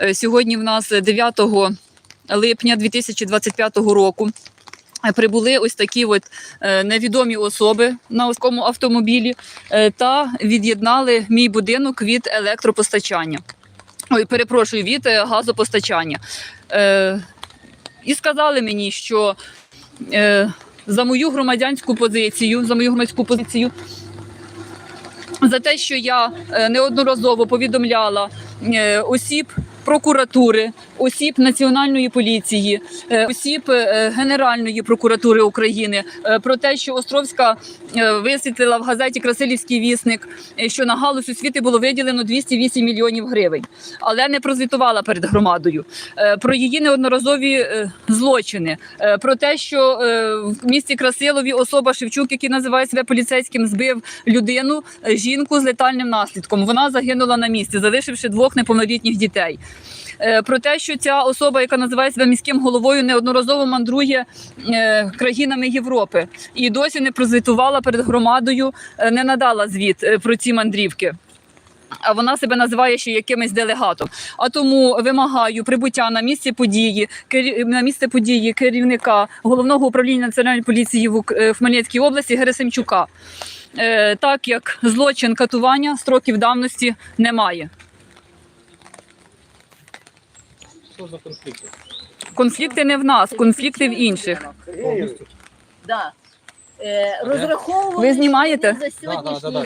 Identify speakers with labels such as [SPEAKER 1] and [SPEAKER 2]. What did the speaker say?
[SPEAKER 1] Е, Сьогодні в нас 9 липня 2025 року. е, Прибули ось такі от е, невідомі особи на оскому автомобілі та від'єднали мій будинок від електропостачання. Ой, перепрошую, від газопостачання. І сказали мені, що за мою громадянську позицію, за мою громадську позицію, за те, що я неодноразово повідомляла осіб прокуратури, осіб національної поліції, е, осіб е, Генеральної прокуратури України е, про те, що Островська висвітлила в газеті Красилівський вісник, що на галузь освіти було виділено 208 мільйонів гривень, але не прозвітувала перед громадою про її неодноразові злочини, про те, що в місті Красилові особа Шевчук, який називає себе поліцейським, збив людину, жінку з летальним наслідком. Вона загинула на місці, залишивши двох неповнолітніх дітей. Е, Про те, що ця особа, яка називає себе міським головою, неодноразово мандрує е, країнами Європи і досі не прозвітувала перед громадою, е, не надала звіт про ці мандрівки. А вона себе називає ще якимось делегатом. А тому вимагаю прибуття на місце події, на місце події керівника головного управління національної поліції в Хмельницькій області Герасимчука. Так як злочин катування строків давності немає.
[SPEAKER 2] Що за конфлікти?
[SPEAKER 1] Конфлікти не в нас, конфлікти в інших.
[SPEAKER 2] Повністю?
[SPEAKER 3] Да. Е, розраховували
[SPEAKER 1] Ви знімаєте?
[SPEAKER 3] за сьогоднішній.